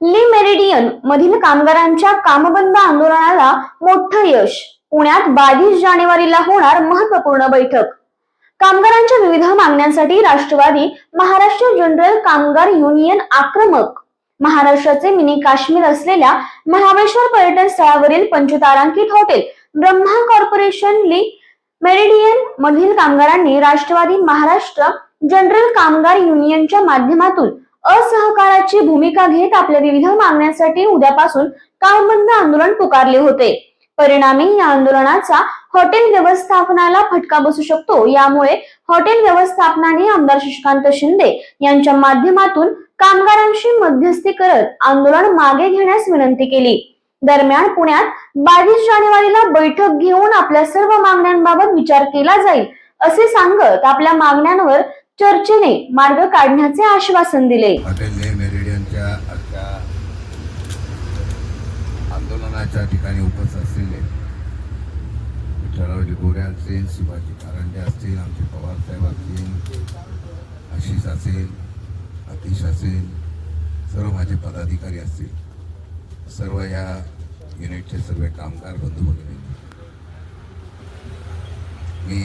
ली Meridien मधील कामगारांच्या कामबंद आंदोलनाला मोठं यश. पुण्यात बावीस जानेवारीला होणार महत्त्वपूर्ण बैठक. कामगारांच्या विविध मागण्यांसाठी राष्ट्रवादी महाराष्ट्र जनरल कामगार युनियन आक्रमक. महाराष्ट्राचे मिनी काश्मीर असलेल्या महाबळेश्वर पर्यटन स्थळावरील पंचतारांकित hotel Brahma corporation Le Meridien मधील कामगारांनी राष्ट्रवादी महाराष्ट्र जनरल कामगार युनियनच्या माध्यमातून असहकाराची भूमिका घेत आपल्या विविध मागण्यांसाठी उद्यापासून कामबंद आंदोलन पुकारले होते. परिणामी या आंदोलनाचा हॉटेल व्यवस्थापनाला फटका बसू शकतो. यामुळे हॉटेल व्यवस्थापनाने आमदार शशिकांत शिंदे यांच्या माध्यमातून कामगारांशी मध्यस्थी करत आंदोलन मागे घेण्यास विनंती केली. दरम्यान पुण्यात बावीस जानेवारीला बैठक घेऊन आपल्या सर्व मागण्यांबाबत विचार केला जाईल असे सांगत आपल्या मागण्यांवर चर्चेने मार्ग काढण्याचे आश्वासन दिले. आंदोलनाच्या ठिकाणी उपस्थित असलेले विठ्ठलराव गोरे असतील शिवाजी कारंडे असतील आमचे पवारसाहेब असतील आशिष असेल अतिश असेल सर्व माझे पदाधिकारी असतील. सर्व या युनिटचे सर्व कामगार बंधू वगैरे मी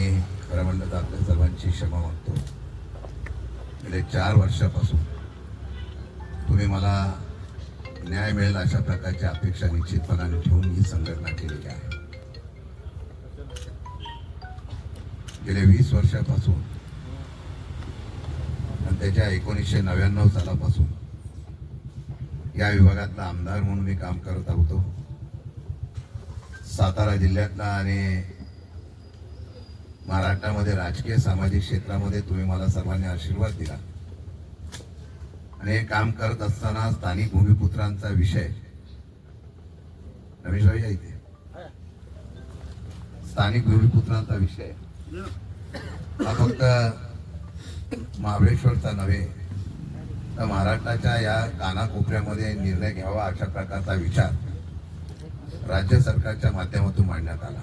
खरं म्हणलं तर आपल्या सर्वांची क्षमा मागतो. गेले चार वर्षापासून. तुम्ही मला न्याय मिळेल अशा प्रकारची अपेक्षा निश्चितपणाने ठेवून ही संघटना केलेली आहे. गेले वीस वर्षापासून आणि त्याच्या एकोणीसशे नव्याण्णव सालापासून या विभागातला आमदार म्हणून मी काम करत होतो. सातारा जिल्ह्यातला आणि महाराष्ट्रामध्ये राजकीय सामाजिक क्षेत्रामध्ये तुम्ही मला सर्वांनी आशीर्वाद दिला. आणि हे काम करत असताना स्थानिक भूमिपुत्रांचा विषय. रमेशभाई इथे. स्थानिक भूमिपुत्रांचा विषय. हा फक्त महाबळेश्वरचा नव्हे तर महाराष्ट्राच्या या कानाकोपऱ्यामध्ये निर्णय घ्यावा अशा प्रकारचा विचार राज्य सरकारच्या माध्यमातून मांडण्यात आला.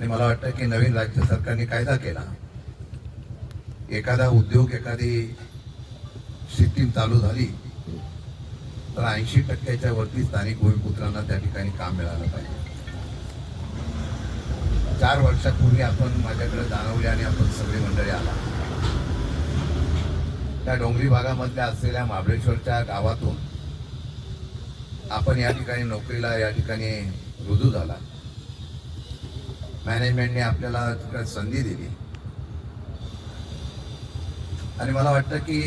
आणि मला वाटतं की नवीन राज्य सरकारने कायदा केला. एखादा उद्योग एखादी सिस्टीम चालू झाली तर ऐंशी टक्क्याच्या वरती स्थानिक भूमिपुत्रांना त्या ठिकाणी काम मिळालं पाहिजे. चार वर्षापूर्वी आपण माझ्याकडे जाणवले आणि आपण सगळी मंडळी आला. त्या डोंगरी भागामधल्या असलेल्या महाबळेश्वरच्या गावातून आपण या ठिकाणी नोकरीला या ठिकाणी रुजू झाला. मॅनेजमेंटने आपल्याला संधी दिली. आणि मला वाटतं की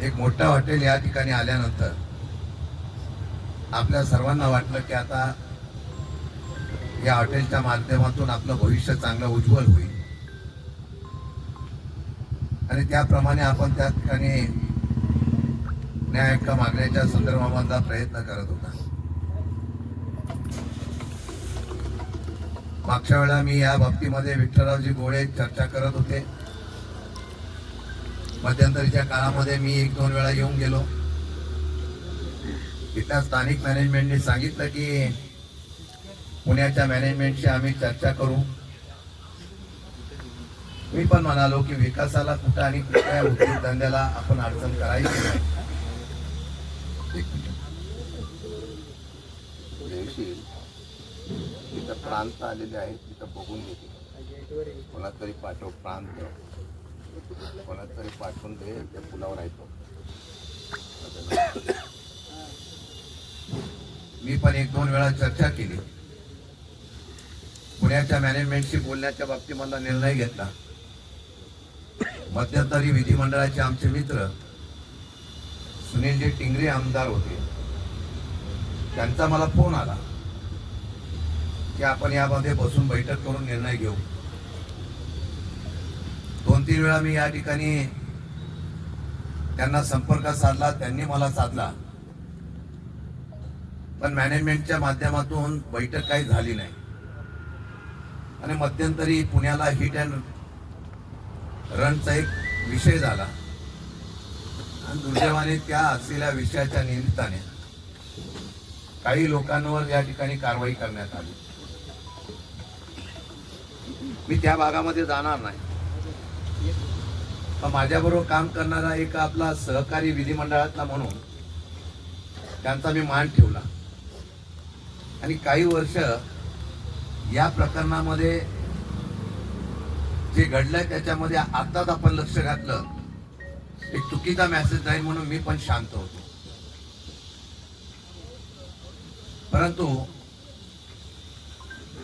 एक मोठं हॉटेल या ठिकाणी आल्यानंतर आपल्या सर्वांना वाटलं की आता या हॉटेलच्या माध्यमातून आपलं भविष्य चांगलं उज्ज्वल होईल. आणि त्याप्रमाणे आपण त्या ठिकाणी न्याय हक्क मागण्याच्या संदर्भामधला प्रयत्न करत होता. मागच्या वेळा मी या बाबतीमध्ये विठ्ठलरावजी गोळे चर्चा करत होते. मध्यंतरीच्या काळामध्ये मी एक दोन वेळा येऊन गेलो. तिथल्या स्थानिक मॅनेजमेंटने सांगितलं की पुण्याच्या मॅनेजमेंटशी आम्ही चर्चा करू. मी पण म्हणालो की विकासाला कुठं आणि कुठल्या उद्योगधंद्याला आपण अडचण करायची नाही. ज्या प्रांत आलेले आहेत तिथं बघून घेते. कोणातरी पाठव प्रांत. कोणातरी पाठवून दे त्या पुलावर आहे मी पण एक दोन वेळा चर्चा केली. पुण्याच्या मॅनेजमेंटशी बोलण्याच्या बाबतीत मला निर्णय घेतला. मध्यंतरी विधिमंडळाचे आमचे मित्र सुनीलजी टिंगरे आमदार होते. त्यांचा मला फोन आला. की आपण यामध्ये बसून बैठक करून निर्णय घेऊ. दोन तीन वेळा मी या ठिकाणी त्यांना संपर्क साधला त्यांनी मला साधला. पण मॅनेजमेंटच्या माध्यमातून बैठक काही झाली नाही. आणि मध्यंतरी पुण्याला हिट अँड रनचा एक विषय झाला. आणि दुर्दैवाने त्या असलेल्या विषयाच्या निमित्ताने काही लोकांवर या ठिकाणी कारवाई करण्यात आली. मी त्या भागामध्ये जाणार नाही. पण माझ्याबरोबर काम करणारा एक आपला सहकारी विधिमंडळातला म्हणून त्यांचा मी मान ठेवला. आणि काही वर्ष या प्रकरणामध्ये जे घडलंय त्याच्यामध्ये आत्ताच आपण लक्ष घातलं. एक चुकीचा मेसेज जाईल म्हणून मी पण शांत होतो. परंतु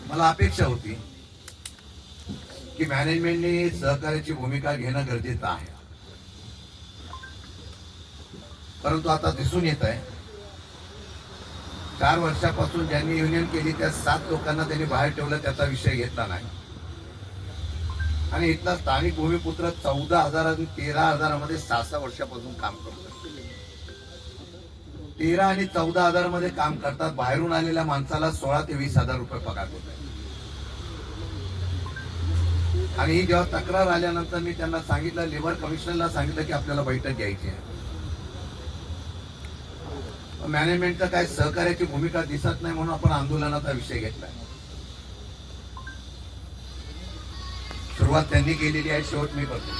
मला अपेक्षा होती की मॅनेजमेंटने सहकार्याची भूमिका घेणं गरजेचं आहे. परंतु आता दिसून येत आहे चार वर्षापासून ज्यांनी युनियन केली त्या सात लोकांना त्यांनी बाहेर ठेवलं त्याचा विषय घेतला नाही. आणि इथला स्थानिक भूमिपुत्र चौदा हजार आणि तेरा हजारामध्ये सहा सहा वर्षापासून काम करतो तेरा आणि चौदा हजारमध्ये काम करतात बाहेरून आलेल्या माणसाला सोळा ते वीस हजार रुपये पगार होत आहे आणि ही जेव्हा तक्रार आल्यानंतर मी त्यांना सांगितलं लेबर कमिशनरला सांगितलं की आपल्याला बैठक घ्यायची आहे. मॅनेजमेंटचं काय सहकार्याची भूमिका दिसत नाही म्हणून आपण आंदोलनाचा विषय घेतला सुरुवात त्यांनी केलेली आहे शेवट मी करतो.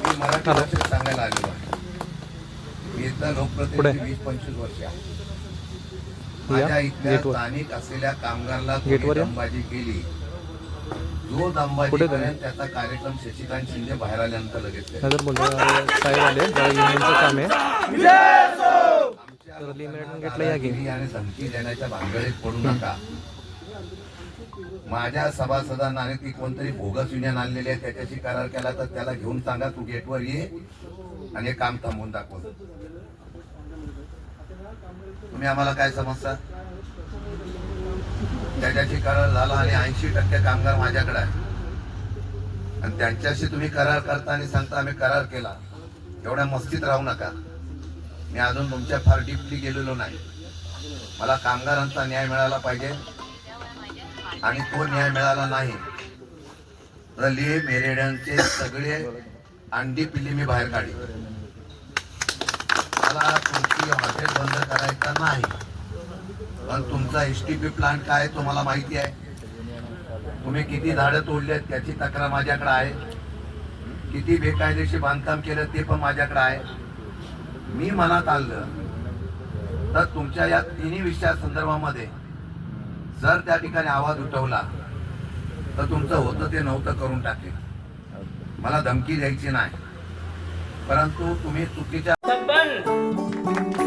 मी मराठी भाषेत सांगायला आलेलो इथला लोकप्रतिनिधी वीस पंचवीस वर्ष माझ्या इथल्या. स्थानिक असलेल्या कामगारला. दमबाजी केली. जो दमबाजी करेल त्याचा कार्यक्रम शशिकांत शिंदे बाहेर आल्यानंतर लगेच साहेब आले. काम आहे. आणि धमकी देण्याच्या भानगडीत पडू नका. माझ्या सभासदांना आणि ती कोणतरी बोगस युनियन आणलेली आहे त्याच्याशी करार केला तर त्याला घेऊन सांगा तू गेटवर ये आणि काम थांबवून दाखव. तुम्ही आम्हाला काय समजता? त्याच्याशी करार झाला आणि ऐंशी टक्के कामगार माझ्याकडे आहे आणि त्यांच्याशी तुम्ही करार करता आणि सांगता आम्ही करार केला. एवढ्या मस्तीत राहू नका. मी अजून तुमच्या फार डीपली गेलेलो नाही. मला कामगारांचा न्याय मिळाला पाहिजे. आणि तो न्याय मिळाला नाही. रली मेरेड्यांचे सगळे अंडी पिल्ली मी बाहेर काढली मला तुमची हॉटेल बंद करायचा नाही. पण तुमचा एस टी पी प्लांट काय आहे माहिती आहे? तुम्ही किती झाडं तोडलेत त्याची तक्रार माझ्याकडे आहे. किती बेकायदेशीर बांधकाम केलं ते पण माझ्याकडे आहे. मी मनात आणलं तर तुमच्या या तिन्ही विषया संदर्भामध्ये जर त्या ठिकाणी आवाज उठवला तर तुमचं होतं ते नव्हतं करून टाकेल. मला धमकी द्यायची नाही. परंतु तुम्ही चुकीच्या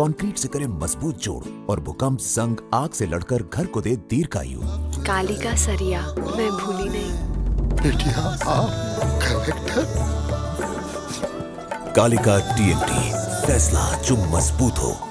कंक्रीट से करे मज़बूत जोड़ और भूकंप संग आग से लड़कर घर को दे दीर्घायु। कालिका सरिया मैं भूली नहीं। बेटिया आप एन कालिका टीएमटी फैसला जो मज़बूत हो।